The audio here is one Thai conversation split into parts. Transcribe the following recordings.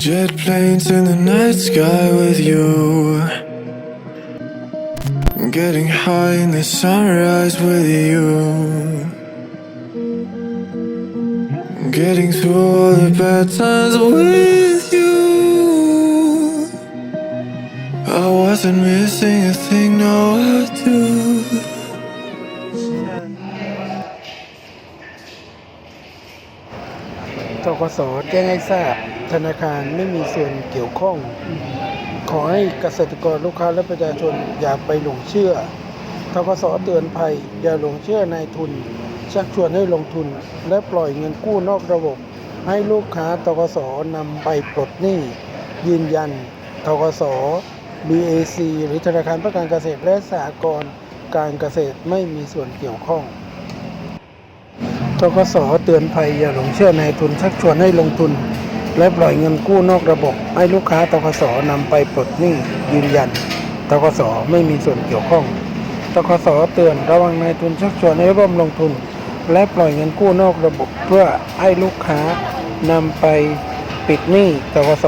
Jet planes in the night sky with you. Getting high in the sunrise with you. Getting through all the bad times with you. I wasn't missing a thing, no, I do. ทกสแจ้งให้ทราบ ธนาคารไม่มีส่วนเกี่ยวข้อง ขอให้เกษตรกรลูกค้าและประชาชนอย่าไปหลงเชื่อทกสเตือนภัย อย่าหลงเชื่อนายทุน ชักชวนให้ลงทุน และปล่อยเงินกู้นอกระบบ ให้ลูกค้าทกสนำไปปลดหนี้ ยืนยันทกส BAC หรือธนาคารเพื่อการเกษตรและสหกรณ์การเกษตรไม่มีส่วนเกี่ยวข้อง ทกสเตือนภัยอย่าหลงเชื่อนายทุนชักชวนให้ลงทุน และปล่อยเงินกู้นอกระบบ ให้ลูกค้าทกสนำไปปลดหนี้ยืนยันทกสไม่มีส่วนเกี่ยวข้องทกสเตือนระวังนายทุนชักชวนให้ร่วมลงทุน และปล่อยเงินกู้นอกระบบ เพื่อให้ลูกค้านำไปปิดหนี้ทกส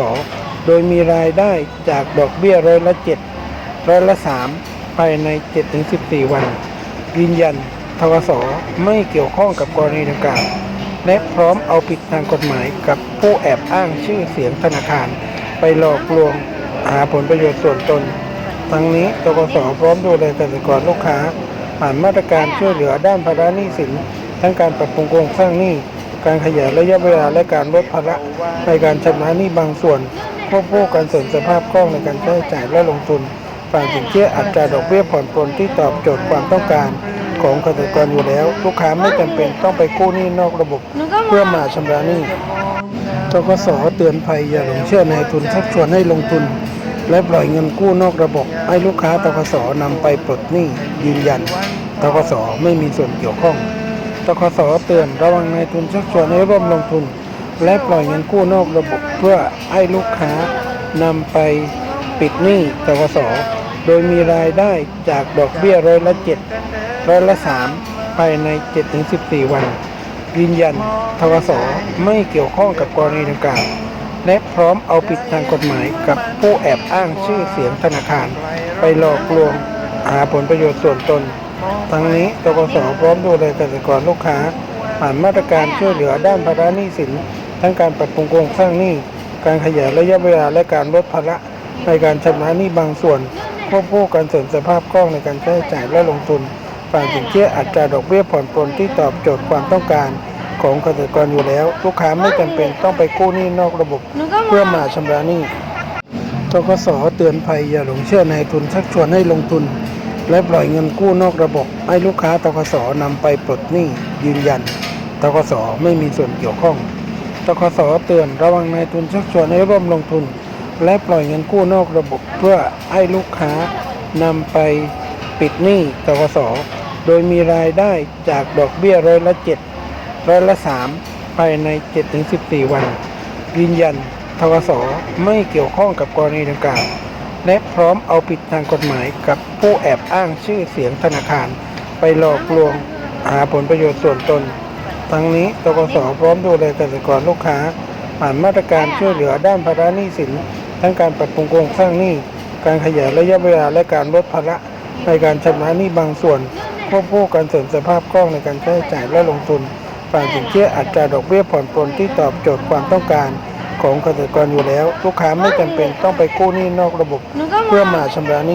โดยมีรายได้จากดอกเบี้ยร้อยละเจ็ดร้อยละสามภายใน 7-14 วัน ยืนยัน ทกสไม่เกี่ยวข้องกับกรณีดังกล่าวและพร้อมเอาผิดทางกฎหมายกับผู้แอบอ้างชื่อเสียงธนาคาร ไปหลอกลวงหาผลประโยชน์ส่วนตน ทั้งนี้ทกสพร้อมดูแลเกษตรกรลูกค้า ผ่านมาตรการช่วยเหลือด้านภาระหนี้สิน ทั้งการปรับปรุงโครงสร้างหนี้ การขยายระยะเวลาและการลดภาระในการชำระหนี้บางส่วนควบคู่การเสริมสภาพคล่องในการใช้จ่ายและลงทุนผ่านสินเชื่ออัตราดอกเบี้ยผ่อนปลนที่ตอบโจทย์ความต้องการ ของเกษตรกรอยู่แล้ว ลูกค้าไม่จำเป็นต้องไปกู้หนี้นอกระบบ เพื่อมาชำระหนี้ทกสเตือนภัยอย่าหลงเชื่อนายทุนชักชวนให้ลงทุน และปล่อยเงินกู้นอกระบบ ให้ลูกค้าทกสนำไปปลดหนี้ยืนยันทกสไม่มีส่วนเกี่ยวข้องทกสเตือนระวังนายทุนชักชวนให้ร่วมลงทุน และปล่อยเงินกู้นอกระบบ เพื่อให้ลูกค้านำไปปิดหนี้ทกส โดยมีรายได้จากดอกเบี้ยร้อยละเจ็ดร้อยละสามภายใน 7-14 วัน ยืนยันทกสไม่เกี่ยวข้องกับกรณีดังกล่าวและพร้อมเอาผิดทางกฎหมายกับผู้แอบอ้างชื่อเสียงธนาคาร ไปหลอกลวงหาผลประโยชน์ส่วนตน ทั้งนี้ทกสพร้อมดูแลเกษตรกรลูกค้า ผ่านมาตรการช่วยเหลือด้านภาระหนี้สิน ทั้งการปรับปรุงโครงสร้างหนี้ การขยายระยะเวลาและการลดภาระในการชำระหนี้บางส่วน ควบคู่การเสริมสภาพคล่องในการใช้จ่ายและลงทุนผ่านสินเชื่ออัตราดอกเบี้ยผ่อนปลนที่ตอบโจทย์ความต้องการของเกษตรกรอยู่แล้ว ลูกค้าไม่จำเป็นต้องไปกู้หนี้นอกระบบเพื่อมาชำระหนี้ทกสเตือนภัยอย่าหลงเชื่อนายทุนชักชวนให้ลงทุน และปล่อยเงินกู้นอกระบบ ให้ลูกค้าทกสนำไปปลดหนี้ยืนยันทกสไม่มีส่วนเกี่ยวข้องทกสเตือนระวังนายทุนชักชวนให้ร่วมลงทุน และปล่อยเงินกู้นอกระบบเพื่อให้ลูกค้านำไปปิดหนี้ทกสโดยมีรายได้จากดอกเบี้ยร้อยละเจ็ดร้อยละสามภายใน 7-14 วัน ยืนยันทกสไม่เกี่ยวข้องกับกรณีดังกล่าวและพร้อมเอาผิดทางกฎหมายกับผู้แอบอ้างชื่อเสียงธนาคาร ไปหลอกลวงหาผลประโยชน์ส่วนตน ทั้งนี้ทกสพร้อมดูแลเกษตรกรลูกค้าผ่านมาตรการช่วยเหลือด้านภาระหนี้สิน ทั้งการปรับปรุงโครงสร้างหนี้การขยายระยะเวลาและการลดภาระในการชำระหนี้บางส่วนควบคู่การเสริมสภาพคล่องในการใช้จ่ายและลงทุนฝ่านสินเชื่ออัตราดอกเบี้ยผ่อนปลนที่ตอบโจทย์ความต้องการของเกษตรกรอยู่แล้ว ลูกค้าไม่จำเป็นต้องไปกู้หนี้นอกระบบ เพื่อมาชำระหนี้